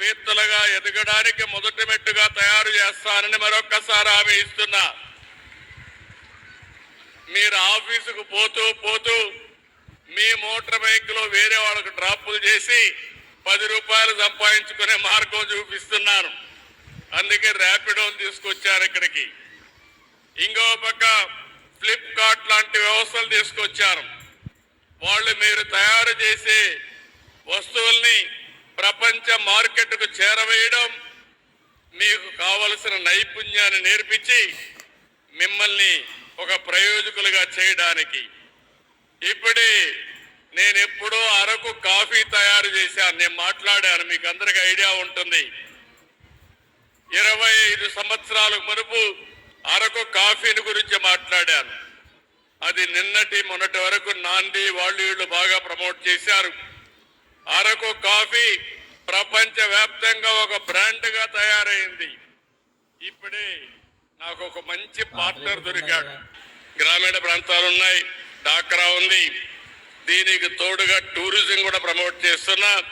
వేత్తలుగా ఎదగడానికి మొదటి మెట్టుగా తయారు చేస్తానని మరొక్కసారి హామీ ఇస్తున్నా. మీరు ఆఫీసుకు పోతూ పోతూ మీ మోటార్ బైక్లో వేరే వాళ్ళకు డ్రాపులు చేసి పది రూపాయలు సంపాదించుకునే మార్గం చూపిస్తున్నాను. అందుకే ర్యాపిడో తీసుకొచ్చారు ఇక్కడికి. ఇంకో పక్క ఫ్లిప్కార్ట్ లాంటి వ్యవస్థలు తీసుకొచ్చారు. వాళ్ళు మీరు తయారు చేసే వస్తువుల్ని ప్రపంచ మార్కెట్కు చేరవేయడం మీకు కావలసిన నైపుణ్యాన్ని నేర్పించి మిమ్మల్ని ఒక ప్రయోజకులుగా చేయడానికి. ఇప్పుడే నేను ఎప్పుడో అరకు కాఫీ తయారు చేశాను. నేను మాట్లాడాను మీకు అందరికి ఐడియా ఉంటుంది. ఇరవై ఐదు సంవత్సరాల మునుపు అరకు కాఫీని గురించి మాట్లాడాను. అది నిన్నటి మొన్నటి వరకు నాంది వాళ్ళు వీళ్ళు బాగా ప్రమోట్ చేశారు. అరకు కాఫీ ప్రపంచ వ్యాప్తంగా ఒక బ్రాండ్గా తయారైంది. ఇప్పుడే నాకు ఒక మంచి పార్ట్నర్ దొరికాడు. గ్రామీణ ప్రాంతాలు ఉన్నాయి. డాక్రా ఉంది. దీనికి తోడుగా టూరిజం కూడా ప్రమోట్ చేస్తున్నా.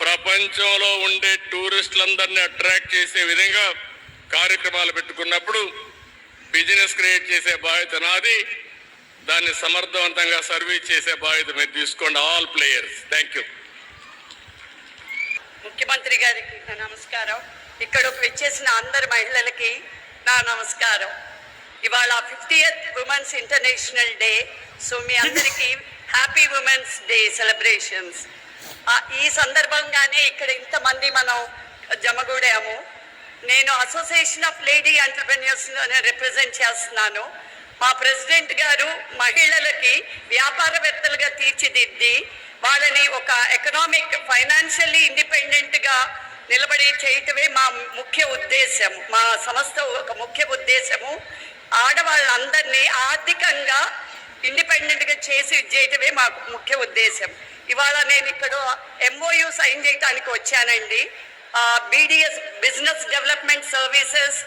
ప్రపంచంలో ఉండే టూరిస్టులందరినీ అట్రాక్ట్ చేసే విధంగా కార్యక్రమాలు పెట్టుకున్నప్పుడు బిజినెస్ క్రియేట్ చేసే బాధ్యత నాది. దాన్ని సమర్థవంతంగా సర్వీస్ చేసే బాధ్యత మీరు తీసుకోండి ఆల్ ప్లేయర్స్. థ్యాంక్ యూ ముఖ్యమంత్రి గారికి నా నమస్కారం. ఇక్కడకు వచ్చేసిన అందరి మహిళలకి నా నమస్కారం. ఇవాళ fiftieth women's international day so మీ అందరికీ హ్యాపీ ఉమెన్స్ డే సెలబ్రేషన్స్ ఈ సందర్భంగానే ఇక్కడ ఇంతమంది మనం జమగూడాము. నేను association of lady entrepreneurs represent చేస్తున్నాను. మా ప్రెసిడెంట్ గారు మహిళలకి వ్యాపారవేత్తలుగా తీర్చిదిద్ది వాళ్ళని ఒక ఎకనామిక్ ఫైనాన్షియల్లీ ఇండిపెండెంట్గా నిలబడి చేయటమే మా ముఖ్య ఉద్దేశం. మా సంస్థ ఒక ముఖ్య ఉద్దేశము. ఆడవాళ్ళందరినీ ఆర్థికంగా ఇండిపెండెంట్గా చేసి చేయటమే మా ముఖ్య ఉద్దేశం. ఇవాళ నేను ఇక్కడ ఎంఓయు సైన్ చేయటానికి వచ్చానండి. BDS business development services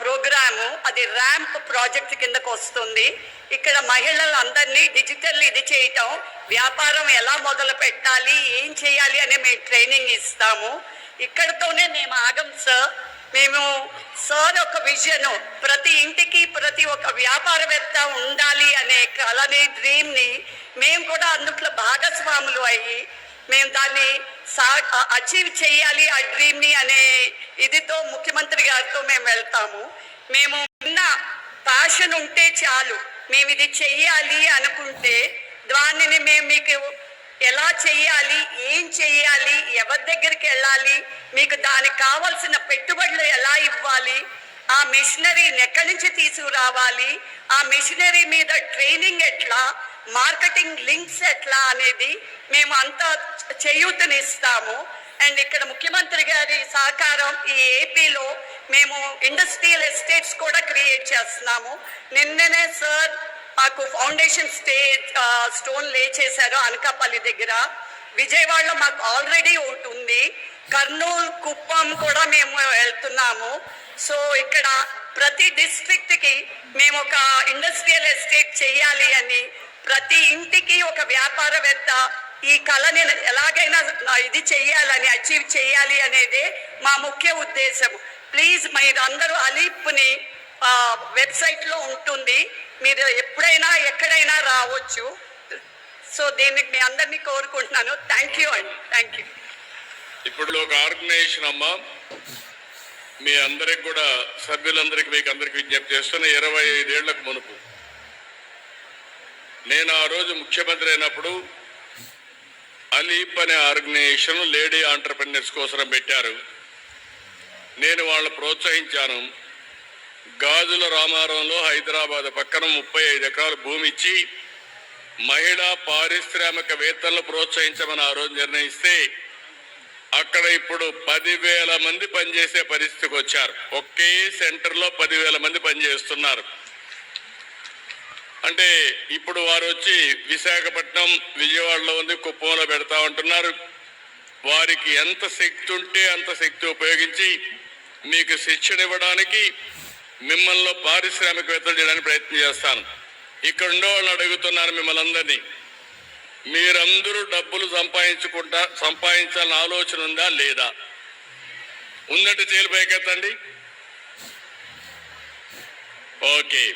program అది ర్యాంప్ ప్రాజెక్ట్ కిందకు వస్తుంది. ఇక్కడ మహిళలందరినీ డిజిటల్ ఇది చేయటం వ్యాపారం ఎలా మొదలు పెట్టాలి ఏం చేయాలి అనే మేము ట్రైనింగ్ ఇస్తాము. ఇక్కడతోనే మేము ఆగం సార్ మేము సార్ ఒక విజన్ ప్రతి ఇంటికి ప్రతి ఒక్క వ్యాపారవేత్త ఉండాలి అనే కలని డ్రీమ్ని మేము కూడా అందుట్లో భాగస్వాములు అయ్యి మేము దాన్ని అచీవ్ చేయాలి ఆ డ్రీమ్ని అనే ఇదితో ముఖ్యమంత్రి గారితో మేము వెళ్తాము. మేము ఉన్న ప్యాషన్ ఉంటే చాలు. మేము ఇది చెయ్యాలి అనుకుంటే దానిని మేము మీకు ఎలా చెయ్యాలి ఏం చెయ్యాలి ఎవరి దగ్గరికి వెళ్ళాలి మీకు దానికి కావాల్సిన పెట్టుబడులు ఎలా ఇవ్వాలి ఆ మిషనరీని ఎక్కడి నుంచి తీసుకురావాలి ఆ మిషనరీ మీద ట్రైనింగ్ ఎట్లా మార్కెటింగ్ లింక్స్ ఎట్లా అనేది మేము అంతా చేయూతనిస్తాము. అండ్ ఇక్కడ ముఖ్యమంత్రి గారి సహకారం ఈ ఏపీలో మేము ఇండస్ట్రియల్ ఎస్టేట్స్ కూడా క్రియేట్ చేస్తున్నాము. నిన్ననే సార్ మాకు ఫౌండేషన్ స్టే స్టోన్ లే చేశారు అనకాపల్లి దగ్గర. విజయవాడలో మాకు ఆల్రెడీ ఒకటి ఉంది కర్నూలు కుప్పం కూడా మేము వెళ్తున్నాము. సో ఇక్కడ ప్రతి డిస్ట్రిక్ట్కి మేము ఒక ఇండస్ట్రియల్ ఎస్టేట్ చేయాలి అని ప్రతి ఇంటికి ఒక వ్యాపారవేత్త ఈ కళని ఎలాగైనా ఇది చెయ్యాలని అచీవ్ చేయాలి అనేది మా ముఖ్య ఉద్దేశం ప్లీజ్ మీరు అందరూ అలీప్ని వెబ్సైట్లో ఉంటుంది. మీరు ఎప్పుడైనా ఎక్కడైనా రావచ్చు. సో దీనికి మీ అందరినీ కోరుకుంటున్నాను. థ్యాంక్ యూ అండి థ్యాంక్ యూ ఇప్పుడు ఒక ఆర్గనైజేషన్ అమ్మా. మీ అందరికి కూడా సభ్యులందరికీ మీకు అందరికి విజ్ఞప్తి చేస్తున్న ఇరవై ఐదేళ్ళకు మునుపు. నేను ఆ రోజు ముఖ్యమంత్రి అయినప్పుడు అలీప్ అనే ఆర్గనైజేషన్ లేడీ ఆంటర్ప్రినర్స్ కోసం పెట్టారు. నేను వాళ్ళని ప్రోత్సహించాను. గాజుల రామారంలో హైదరాబాద్ పక్కన ముప్పై ఐదు ఎకరాల భూమి ఇచ్చి మహిళా పారిశ్రామికవేత్తలను ప్రోత్సహించమని ఆ రోజు నిర్ణయిస్తే అక్కడ ఇప్పుడు పదివేల మంది పనిచేసే పరిస్థితికి వచ్చారు. ఒకే సెంటర్లో పదివేల మంది పనిచేస్తున్నారు. అంటే ఇప్పుడు వారు వచ్చి విశాఖపట్నం విజయవాడలో ఉంది కుప్పంలో పెడతా ఉంటున్నారు. వారికి ఎంత శక్తి ఉంటే అంత శక్తి ఉపయోగించి మీకు శిక్షణ ఇవ్వడానికి మిమ్మల్ని పారిశ్రామికవేత్తలు చేయడానికి ప్రయత్నం చేస్తాను. ఇక్కడ ఉండే వాళ్ళని అడుగుతున్నాను మిమ్మల్ని అందరినీ. మీరందరూ డబ్బులు సంపాదించుకుంటా సంపాదించాలని ఆలోచన ఉందా లేదా? ఉందంటే జైలు పైకెత్తండి. ఓకే.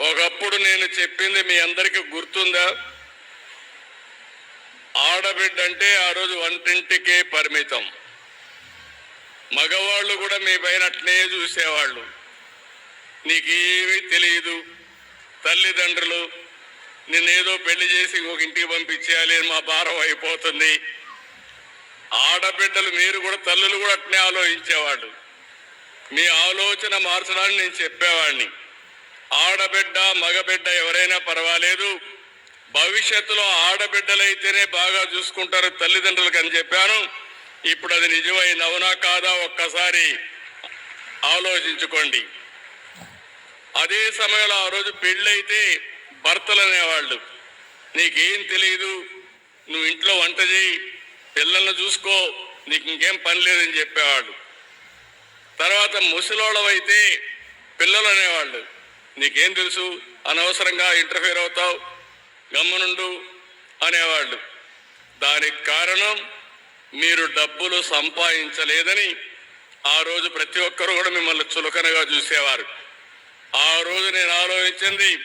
ఒకప్పుడు నేను చెప్పింది మీ అందరికీ గుర్తుందా? ఆడబిడ్డ అంటే ఆ రోజు వంటింటికే పరిమితం. మగవాళ్ళు కూడా మీ పైన అట్లే చూసేవాళ్ళు. నీకేమీ తెలియదు తల్లిదండ్రులు నిన్నేదో పెళ్ళి చేసి ఇంకొక ఇంటికి పంపించేయాలి అని మా భారం అయిపోతుంది. ఆడబిడ్డలు మీరు కూడా తల్లులు కూడా అట్నే ఆలోచించేవాళ్ళు. మీ ఆలోచన మార్చడానికి నేను చెప్పేవాడిని. ఆడబిడ్డ మగబిడ్డ ఎవరైనా పర్వాలేదు. భవిష్యత్తులో ఆడబిడ్డలైతేనే బాగా చూసుకుంటారు తల్లిదండ్రులకు అని చెప్పాను. ఇప్పుడు అది నిజమైంది అవునా కాదా ఒక్కసారి ఆలోచించుకోండి. అదే సమయంలో ఆ రోజు పెళ్ళైతే భర్తలు అనేవాళ్ళు నీకేం తెలియదు నువ్వు ఇంట్లో వంట చేయి పిల్లల్ని చూసుకో నీకు ఇంకేం పని లేదని చెప్పేవాళ్ళు. తర్వాత ముసలోళ్ళవైతే పిల్లలు అనేవాళ్ళు నీకేం తెలుసు? అనవసరంగా ఇంటర్ఫేర్ అవుతావు. గమ్మునుండు అనేవాళ్ళు. దానికి కారణం మీరు డబ్బులు సంపాదించలేదని ఆ రోజు ప్రతి ఒక్కరు కూడా మిమ్మల్ని చులకనగా చూసేవారు. ఆ రోజు నేను ఆలోచించింది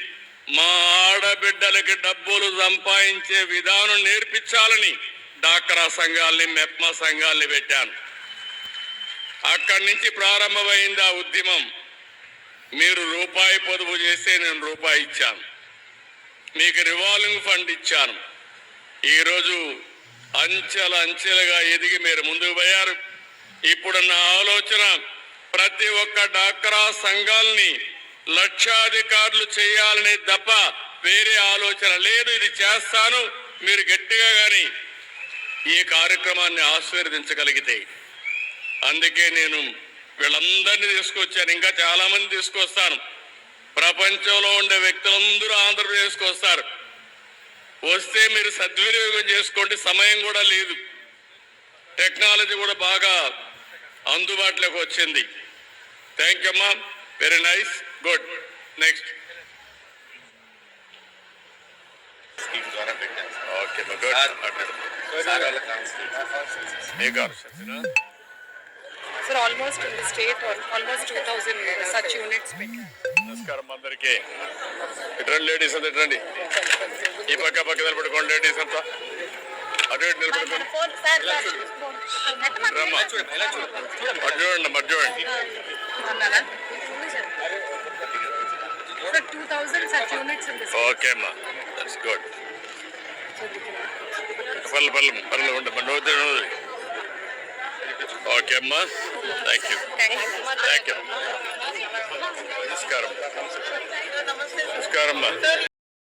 మా ఆడబిడ్డలకి డబ్బులు సంపాదించే విధానం నేర్పించాలని డాక్రా సంఘాల్ని మెప్మా సంఘాల్ని పెట్టాను. అక్కడి నుంచి ప్రారంభమైంది ఆ ఉద్యమం. మీరు రూపాయి పొదుపు చేస్తే నేను రూపాయి ఇచ్చాను. మీకు రివాల్వింగ్ ఫండ్ ఇచ్చాను. ఈరోజు అంచెల అంచెలుగా ఎదిగి మీరు ముందుకు పోయారు. ఇప్పుడు నా ఆలోచన ప్రతి ఒక్క డాక్రా సంఘాల్ని లక్షాధికారులు చేయాలనే తప్ప వేరే ఆలోచన లేదు. ఇది చేస్తాను. మీరు గట్టిగా కానీ ఈ కార్యక్రమాన్ని ఆశీర్వదించగలిగితే. అందుకే నేను వీళ్ళందరినీ తీసుకొచ్చాను. ఇంకా చాలా మంది తీసుకొస్తాను. ప్రపంచంలో ఉండే వ్యక్తులందరూ ఆంధ్రప్రదేశ్కి వస్తారు. వస్తే మీరు సద్వినియోగం చేసుకోండి. సమయం కూడా లేదు. టెక్నాలజీ కూడా బాగా అందుబాటులోకి వచ్చింది. థ్యాంక్ యూ అమ్మా. Very nice good next okay sir almost in the state, al- almost 2,000 such units. నమస్కారం అందరికీ. ఇటు లేడీస్ అంతా ఇటు రండి. ఈ పక్క పక్క నిలబడుకోండి లేడీస్ అంతా. అటు ఇటు నిలబడుకోండి. రమ్మా అటు చూడండి అటు చూడండి. Sir, 2,000 such units in the state. Okay అమ్మా. దట్స్ గుడ్ పర్లు పర్లు పర్లు ఉండమ్మా నవ్వుతూ ఓకే అమ్మా. థ్యాంక్ యూ థ్యాంక్ యూ నమస్కారం. నమస్కారం అమ్మా.